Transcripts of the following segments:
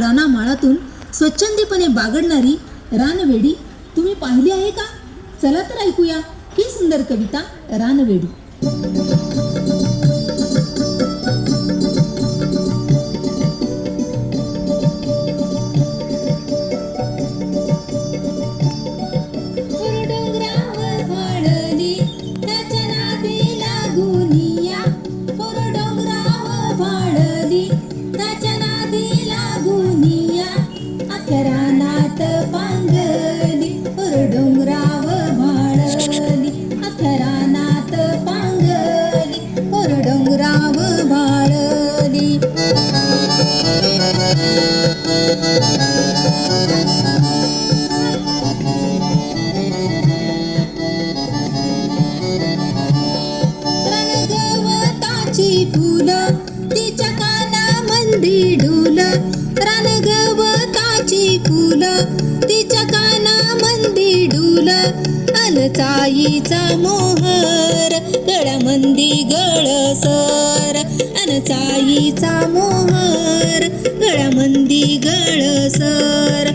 रानामाळातून स्वच्छंदीपणे बागडणारी रानवेडी तुम्ही पाहिली आहे का? चला तर ऐकूया ही सुंदर कविता रानवेडी. रणगवताची फुलं तिच्या कानामंदी ढोल रानगवताची फुल तिच्या कानामंदी ढोल अनचाईचा मोहर गळ्यामंदी गळसर. अनचाईचा मोहर गळ्यामंदी गळसर.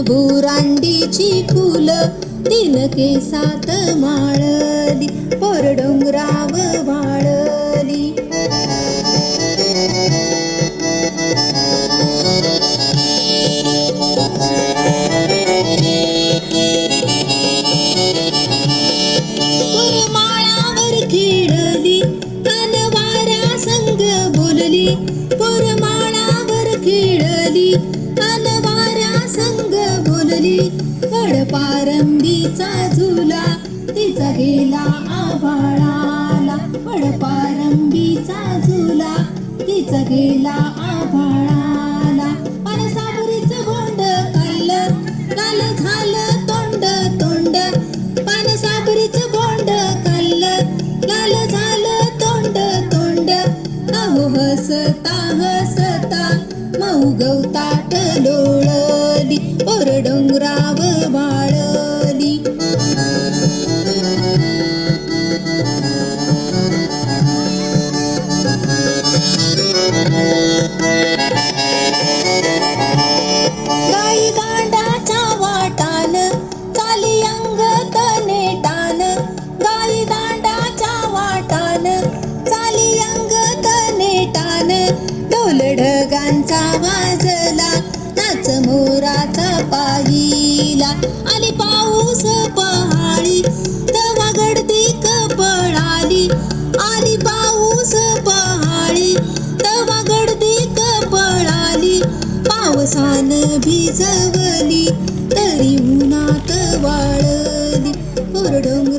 भुरांडीची फुलं तीन केसात माळली पोर झाली वड पारंबीचा झुला तिचा गेला आभाळाला. वड पारंबीचा झुला तिचा गेला आभाळाला. पानसावरीचं भोंड काल काल झालं तोंड तोंड. पानसावरीचं भोंड काल काल झालं तोंड तोंड. अहो हसता लोळली ओर डोंगराव वाळली गाई दांडाच्या वाटान चाली अंग नेटान. गाई दांडाच्या वाटान चाली अंग नेटान. ढोल ढगांचा वाजला नाच मोराचा पाहिला. आली पाऊस पहाळी तवा गडदी कपळाली. आली पाऊस पहाळी तवा गडदी कपळाली. पावसान भिजवली तरी उन्हात वाळली. कोरडोंग